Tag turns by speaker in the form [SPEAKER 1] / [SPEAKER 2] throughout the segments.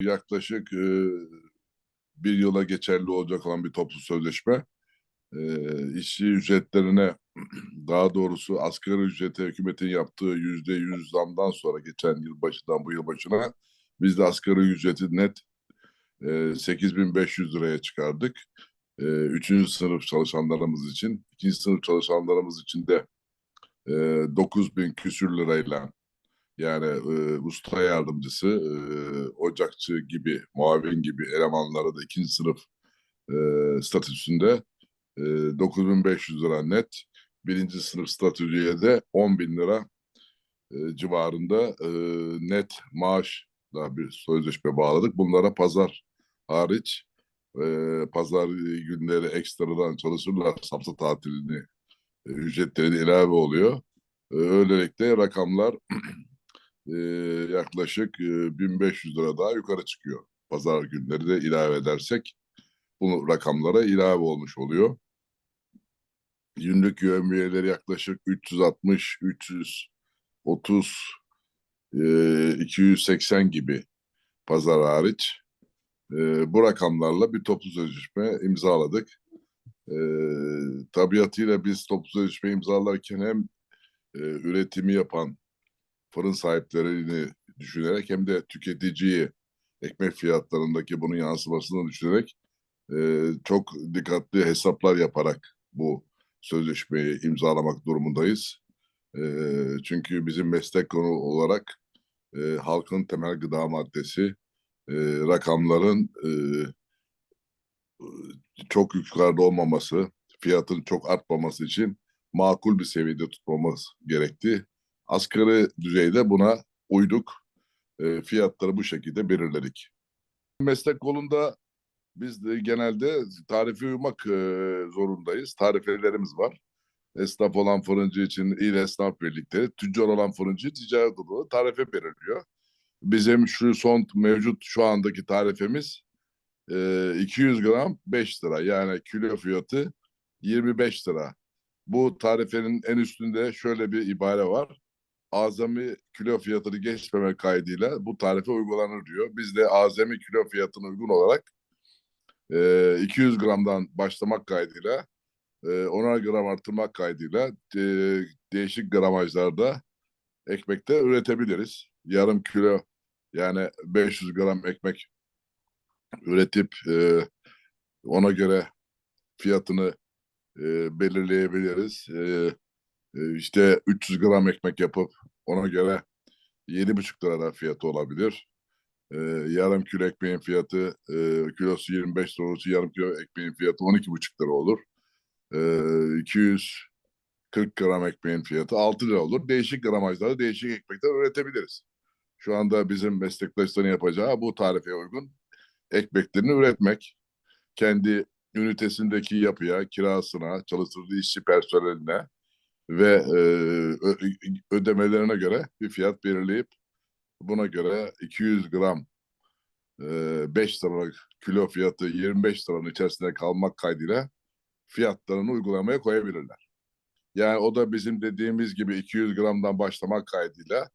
[SPEAKER 1] yaklaşık e, bir yıla geçerli olacak olan bir toplu sözleşme. E, işçi ücretlerine daha doğrusu asgari ücrete hükümetin yaptığı yüzde yüz zamdan sonra geçen yıl başından bu yıl başına biz de asgari ücreti net e, 8500 liraya çıkardık. E, üçüncü sınıf çalışanlarımız için, ikinci sınıf çalışanlarımız için de e, 9000 küsür lirayla yani e, usta yardımcısı, e, ocakçı gibi, muavin gibi elemanlara da ikinci sınıf e, statüsünde e, 9500 lira net. Birinci sınıf statüye de 10 bin lira e, civarında e, net maaş da bir sözleşme bağladık. Bunlara pazar hariç e, pazar günleri ekstradan çalışırlar. Hafta tatilini e, ücretleri de ilave oluyor. Öylelikle rakamlar e, yaklaşık e, 1500 lira daha yukarı çıkıyor. Pazar günleri de ilave edersek bu rakamlara ilave olmuş oluyor. Günlük yövmiyeleri yaklaşık 360, 330, e, 280 gibi pazar hariç. E, bu rakamlarla bir toplu sözleşme imzaladık. E, tabiatıyla biz toplu sözleşme imzalarken hem e, üretimi yapan fırın sahiplerini düşünerek hem de tüketiciyi ekmek fiyatlarındaki bunun yansımasını düşünerek e, çok dikkatli hesaplar yaparak bu sözleşmeyi imzalamak durumundayız. E, çünkü bizim meslek konu olarak e, halkın temel gıda maddesi, e, rakamların e, çok yukarıda olmaması, fiyatın çok artmaması için makul bir seviyede tutmamız gerekti. Asgari düzeyde buna uyduk. E, fiyatları bu şekilde belirledik. Meslek kolunda biz de genelde tarife uymak e, zorundayız. Tarifelerimiz var. Esnaf olan fırıncı için il esnaf birlikte, tüccar olan fırıncı ticaret odası tarife belirliyor. Bizim şu son mevcut şu andaki tarifemiz e, 200 gram 5 lira. Yani kilo fiyatı 25 lira. Bu tarifenin en üstünde şöyle bir ibare var. Azami kilo fiyatını geçmemek kaydıyla bu tarife uygulanır diyor. Biz de azami kilo fiyatına uygun olarak e, 200 gramdan başlamak kaydıyla e, 10'ar gram artırmak kaydıyla e, değişik gramajlarda ekmekte üretebiliriz. Yarım kilo yani 500 gram ekmek üretip e, ona göre fiyatını e, belirleyebiliriz. E, işte 300 gram ekmek yapıp ona göre 7,5 lira fiyatı olabilir. E, yarım kilo ekmeğin fiyatı e, kilosu 25 lira olursa yarım kilo ekmeğin fiyatı 12,5 lira olur. E, 240 gram ekmeğin fiyatı 6 lira olur. Değişik gramajlarda değişik ekmekler üretebiliriz. Şu anda bizim meslektaşların yapacağı bu tarife uygun ekmeklerini üretmek. Kendi ünitesindeki yapıya, kirasına, çalıştırdığı işçi personeline ve e, ödemelerine göre bir fiyat belirleyip buna göre 200 gram e, 5 lira kilo fiyatı 25 liranın içerisinde kalmak kaydıyla fiyatlarını uygulamaya koyabilirler. Yani o da bizim dediğimiz gibi 200 gramdan başlamak kaydıyla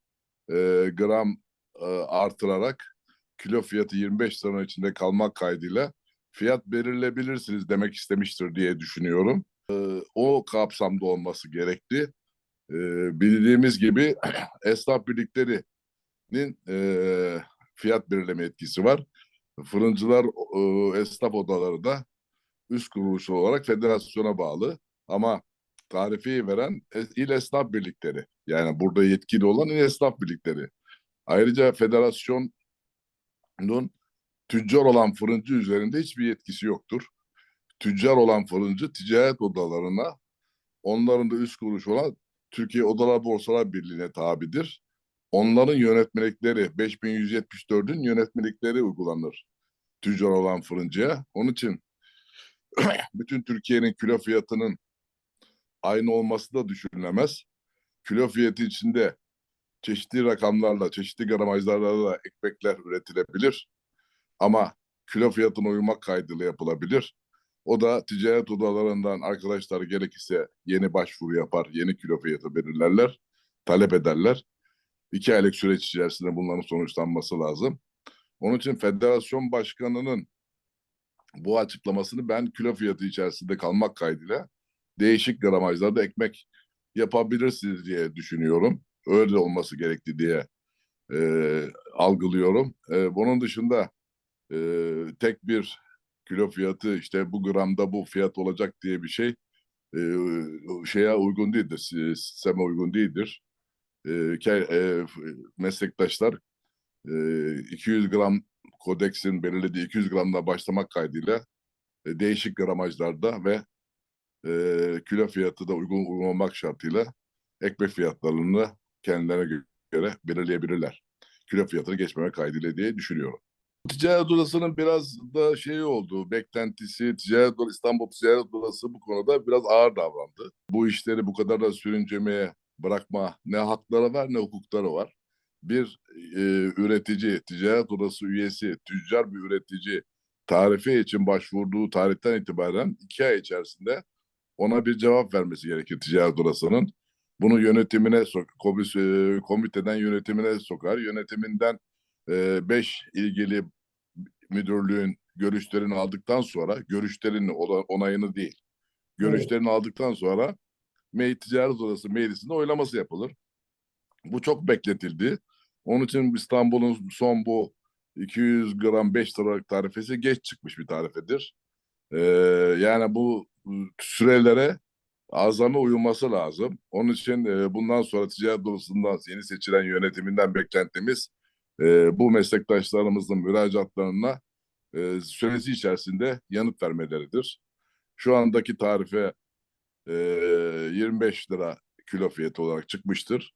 [SPEAKER 1] e, gram e, artırarak kilo fiyatı 25 liranın içinde kalmak kaydıyla fiyat belirleyebilirsiniz demek istemiştir diye düşünüyorum. E, o kapsamda olması gerekli. E, bildiğimiz gibi esnaf birliklerinin e, fiyat belirleme etkisi var. Fırıncılar e, esnaf odaları da üst kuruluş olarak federasyona bağlı. Ama tarifi veren il esnaf birlikleri. Yani burada yetkili olan il esnaf birlikleri. Ayrıca federasyonun tüccar olan fırıncı üzerinde hiçbir yetkisi yoktur. Tüccar olan fırıncı ticaret odalarına onların da üst kuruluş olan Türkiye Odalar Borsalar Birliği'ne tabidir. Onların yönetmelikleri 5174'ün yönetmelikleri uygulanır tüccar olan fırıncıya. Onun için bütün Türkiye'nin kilo fiyatının aynı olması da düşünülemez. Kilo fiyatı içinde çeşitli rakamlarla, çeşitli gramajlarla ekmekler üretilebilir. Ama kilo fiyatına uymak kaydıyla yapılabilir. O da ticaret odalarından arkadaşlar gerekirse yeni başvuru yapar, yeni kilo fiyatı belirlerler, talep ederler. İki aylık süreç içerisinde bunların sonuçlanması lazım. Onun için federasyon başkanının bu açıklamasını ben kilo fiyatı içerisinde kalmak kaydıyla değişik gramajlarda ekmek yapabilirsiniz diye düşünüyorum. Öyle olması gerekti diye e, algılıyorum. E, bunun dışında e, tek bir kilo fiyatı işte bu gramda bu fiyat olacak diye bir şey e, şeye uygun değildir, si- sisteme uygun değildir. E, e, meslektaşlar e, 200 gram kodeksin belirlediği 200 gramla başlamak kaydıyla e, değişik gramajlarda ve e, kilo fiyatı da uygun uygulamak şartıyla ekmek fiyatlarını kendilerine göre belirleyebilirler. Kilo fiyatını geçmeme kaydıyla diye düşünüyorum. Ticaret Odası'nın biraz da şey oldu, beklentisi, Ticaret İstanbul Ticaret Odası bu konuda biraz ağır davrandı. Bu işleri bu kadar da sürüncemeye bırakma ne hakları var ne hukukları var. Bir e, üretici, Ticaret Odası üyesi, tüccar bir üretici tarife için başvurduğu tarihten itibaren iki ay içerisinde ona bir cevap vermesi gerekir Ticaret Odası'nın. Bunu yönetimine sok, e, komiteden yönetimine sokar. Yönetiminden e, beş ilgili müdürlüğün görüşlerini aldıktan sonra, görüşlerin ona- onayını değil, görüşlerini aldıktan sonra Mey Ticaret Odası meclisinde oylaması yapılır. Bu çok bekletildi. Onun için İstanbul'un son bu 200 gram 5 liralık tarifesi geç çıkmış bir tarifedir. Ee, yani bu sürelere azami uyulması lazım. Onun için e, bundan sonra ticaret odasından yeni seçilen yönetiminden beklentimiz e, bu meslektaşlarımızın müracaatlarına e, süresi içerisinde yanıt vermeleridir. Şu andaki tarife e, 25 lira kilo fiyatı olarak çıkmıştır.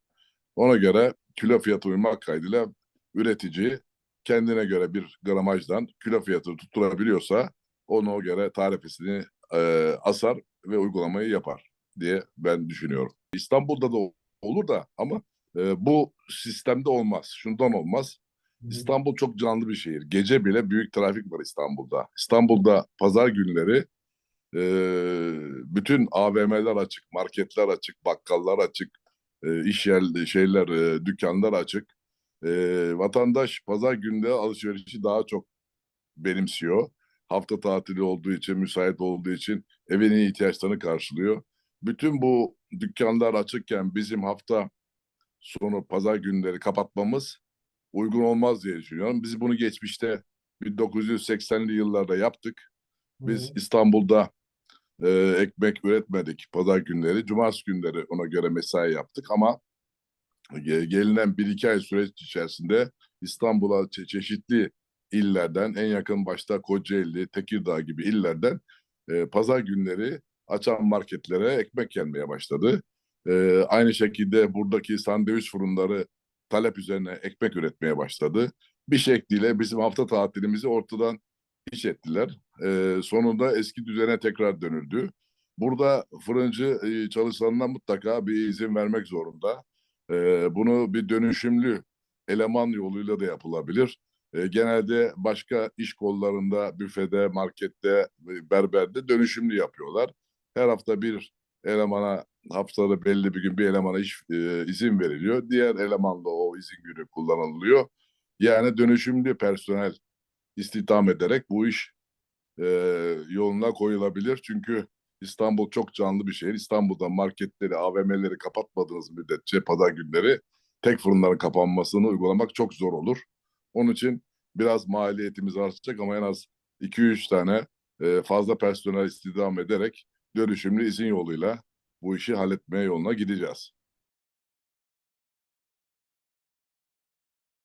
[SPEAKER 1] Ona göre kilo fiyatı uymak kaydıyla üretici kendine göre bir gramajdan kilo fiyatı tutturabiliyorsa ona göre tarifesini e, asar ve uygulamayı yapar diye ben düşünüyorum. İstanbul'da da olur da ama e, bu sistemde olmaz. Şundan olmaz. İstanbul çok canlı bir şehir. Gece bile büyük trafik var İstanbul'da. İstanbul'da pazar günleri e, bütün AVM'ler açık, marketler açık, bakkallar açık, e, iş yer şeyler, e, dükkanlar açık. E, vatandaş pazar günde alışverişi daha çok benimsiyor. Hafta tatili olduğu için, müsait olduğu için evinin ihtiyaçlarını karşılıyor. Bütün bu dükkanlar açıkken bizim hafta sonu pazar günleri kapatmamız uygun olmaz diye düşünüyorum. Biz bunu geçmişte 1980'li yıllarda yaptık. Biz İstanbul'da e, ekmek üretmedik pazar günleri. Cumartesi günleri ona göre mesai yaptık ama ge- gelinen bir iki ay süreç içerisinde İstanbul'a çe- çeşitli illerden en yakın başta Kocaeli, Tekirdağ gibi illerden e, pazar günleri açan marketlere ekmek gelmeye başladı. E, aynı şekilde buradaki sandviç fırınları talep üzerine ekmek üretmeye başladı. Bir şekliyle bizim hafta tatilimizi ortadan hiç ettiler. E, sonunda eski düzene tekrar dönüldü. Burada fırıncı e, çalışanına mutlaka bir izin vermek zorunda. E, bunu bir dönüşümlü eleman yoluyla da yapılabilir. E, genelde başka iş kollarında, büfede, markette, e, berberde dönüşümlü yapıyorlar. Her hafta bir elemana haftada belli bir gün bir elemana iş e, izin veriliyor. Diğer elemanla o izin günü kullanılıyor. Yani dönüşümlü personel istihdam ederek bu iş e, yoluna koyulabilir. Çünkü İstanbul çok canlı bir şehir. İstanbul'da marketleri, AVM'leri kapatmadığınız müddetçe pazar günleri tek fırınların kapanmasını uygulamak çok zor olur. Onun için biraz maliyetimiz artacak ama en az 2-3 tane e, fazla personel istihdam ederek dönüşümlü izin yoluyla bu işi halletmeye yoluna gideceğiz.